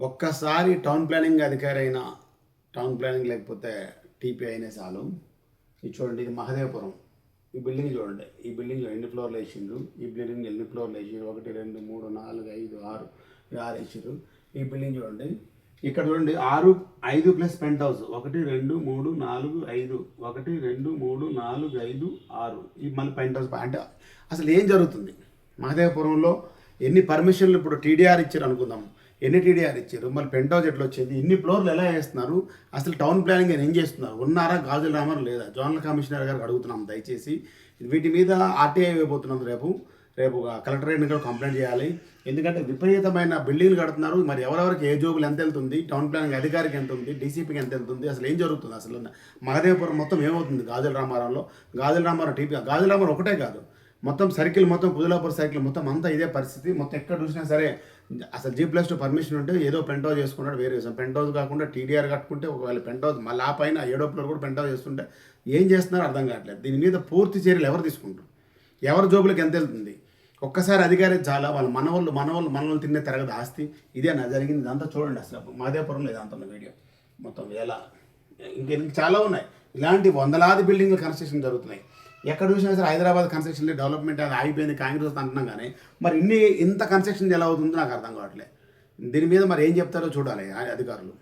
ఒక్కసారి town planning అధికారి అయినా టౌన్ ప్లానింగ్ లేకపోతే టీపీ అయినా చాలు. ఇది చూడండి ఇది మహదేవపురం. ఈ బిల్డింగ్ చూడండి ఈ బిల్డింగ్ ఎన్ని ఫ్లోర్లు వేసిండ్రు? ఈ బిల్డింగ్ ఎన్ని ఫ్లోర్లు వేసిండ్రు? ఒకటి రెండు మూడు నాలుగు ఐదు ఆరు ఆరు వేసిండ్రు. ఈ బిల్డింగ్ చూడండి. ఇక్కడ చూడండి ఆరు ఐదు ప్లస్ పెంట్ హౌస్. ఒకటి రెండు మూడు నాలుగు ఐదు. ఒకటి రెండు మూడు నాలుగు ఐదు ఆరు. ఈ మళ్ళీ పెంట్ హౌస్ అంటే అసలు ఏం జరుగుతుంది? మహదేవపురంలో ఎన్ని పర్మిషన్లు ఇప్పుడు టీడీఆర్ ఇచ్చారు అనుకుందాం. ఎన్ని టీడీఆర్ ఇచ్చారు? మళ్ళీ పెంట్ హౌస్ ఎట్లా వచ్చేది. ఇన్ని ఫ్లోర్లు ఎలా వేస్తున్నారు? అసలు టౌన్ ప్లానింగ్ అని ఏం చేస్తున్నారు? ఉన్నారా? గాజుల రామర్ లేదా? జోనల్ కమిషనర్ గారికి అడుగుతున్నాం దయచేసి. వీటి మీద ఆర్టీఐ అయిపోతున్నాం రేపు రేపు కలెక్టర్ ఎన్నికలు కంప్లైంట్ చేయాలి. ఎందుకంటే విపరీతమైన బిల్డింగ్లు కడుతున్నారు. మరి ఎవరెవరికి ఏ జోబులు ఎంత వెళ్తుంది? టౌన్ ప్లానింగ్ అధికారికి ఎంత ఉంది? డీసీపీకి ఎంత వెళ్తుంది? అసలు ఏం జరుగుతుంది? అసలు మహదేవపురం మొత్తం ఏమవుతుంది? గాజుల రామారంలో Gajularamaram TP Gajularamaram ఒకటే కాదు. మొత్తం సర్కిల్ మొత్తం కుదులాపూర్ సర్కిల్ మొత్తం అంతా ఇదే పరిస్థితి. మొత్తం ఎక్కడ చూసినా సరే అసలు జీ ప్లస్ టూ పర్మిషన్ ఉంటే ఏదో పెంట్ హౌస్ చేసుకున్నాడు వేరే విషయం. పెంట్ హౌస్ కాకుండా టీడీఆర్ కట్టుకుంటే ఒకవేళ పెంట్ హౌస్ మళ్ళీ ఆ పైన ఏడో ఫ్లోర్ కూడా పెంట్ హౌస్ చేస్తుంటే ఏం చేస్తున్నారో అర్థం కావట్లేదు. దీని మీద పూర్తి చర్యలు ఎవరు తీసుకుంటారు? ఎవరి జోబులకు ఎంత వెళ్తుంది? ఒక్కసారి అధికారి చాలా వాళ్ళ మనవాళ్ళు మనవాళ్ళు మనవాళ్ళు తినే తరగతి ఆస్తి. ఇదే నా జరిగింది. ఇదంతా చూడండి అసలు. మాదేపురంలో ఇదంతా ఉన్న వీడియో. మొత్తం ఎలా? ఇంకా చాలా ఉన్నాయి. ఇలాంటి వందలాది బిల్డింగ్లు కన్స్ట్రక్షన్ జరుగుతున్నాయి. ఎక్కడ చూసినా సరే హైదరాబాద్ కన్స్ట్రక్షన్ డెవలప్మెంట్ అది ఆగిపోయింది కాంగ్రెస్ అంటున్నాం కానీ మరి ఇన్ని ఇంత కన్స్ట్రక్షన్ ఎలా అవుతుందో నాకు అర్థం కావట్లేదు దీని మీద మరి ఏం చెప్తారో చూడాలి అధికారులు.